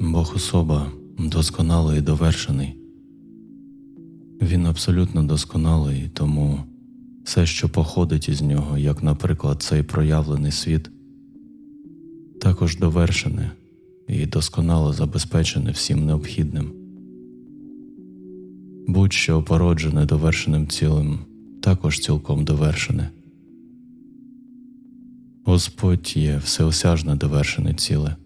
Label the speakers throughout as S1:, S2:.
S1: Бог особа досконалий і довершений. Він абсолютно досконалий, тому все, що походить із нього, як, наприклад, цей проявлений світ, також довершене і досконало забезпечене всім необхідним. Будь-що породжене довершеним цілим, також цілком довершене. Господь є всеосяжне довершене ціле,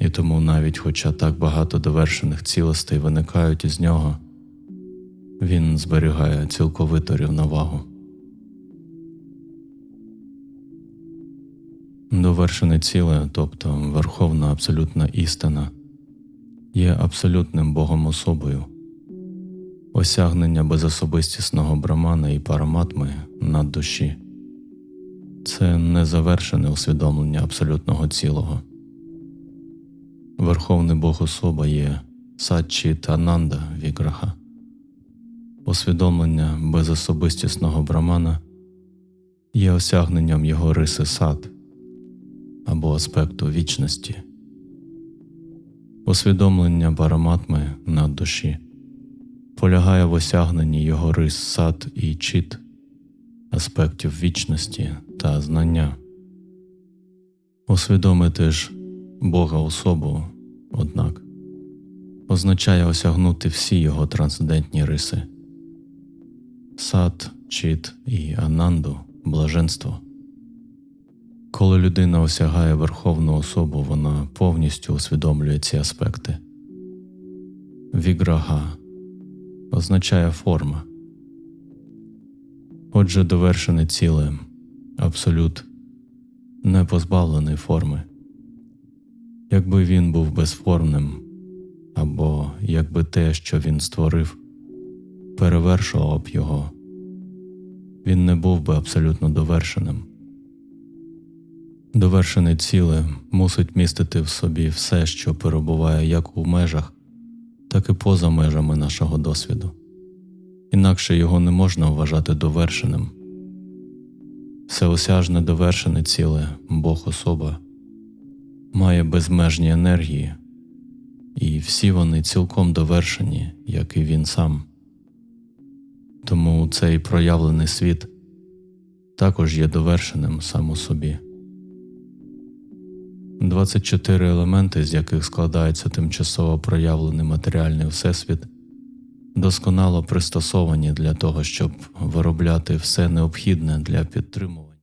S1: і тому навіть хоча так багато довершених цілостей виникають із нього, він зберігає цілковиту рівновагу. Довершене ціле, тобто верховна абсолютна істина, є абсолютним Богом особою. Осягнення безособистісного брамана і параматми над душі це незавершене усвідомлення абсолютного цілого. Верховний Бог особа є садчі та нанда віграха. Усвідомлення безособистісного брамана є осягненням його риси сад або аспекту вічності. Усвідомлення параматми над душі полягає в осягненні його рис сад і чіт, аспектів вічності та знання. Усвідомити ж Бога особу, однак, означає осягнути всі його трансцендентні риси сад, чіт і ананду блаженство. Коли людина осягає верховну особу, вона повністю усвідомлює ці аспекти. Віграга означає форма. Отже, довершене ціле, абсолют, не позбавлений форми. Якби він був безформним, або якби те, що він створив, перевершував б його, він не був би абсолютно довершеним. Довершене ціле мусить містити в собі все, що перебуває як у межах, так і поза межами нашого досвіду, інакше його не можна вважати довершеним. Всеосяжне довершене ціле Бог особа має безмежні енергії, і всі вони цілком довершені, як і він сам. Тому цей проявлений світ також є довершеним сам у собі. 24 елементи, з яких складається тимчасово проявлений матеріальний всесвіт, досконало пристосовані для того, щоб виробляти все необхідне для підтримування.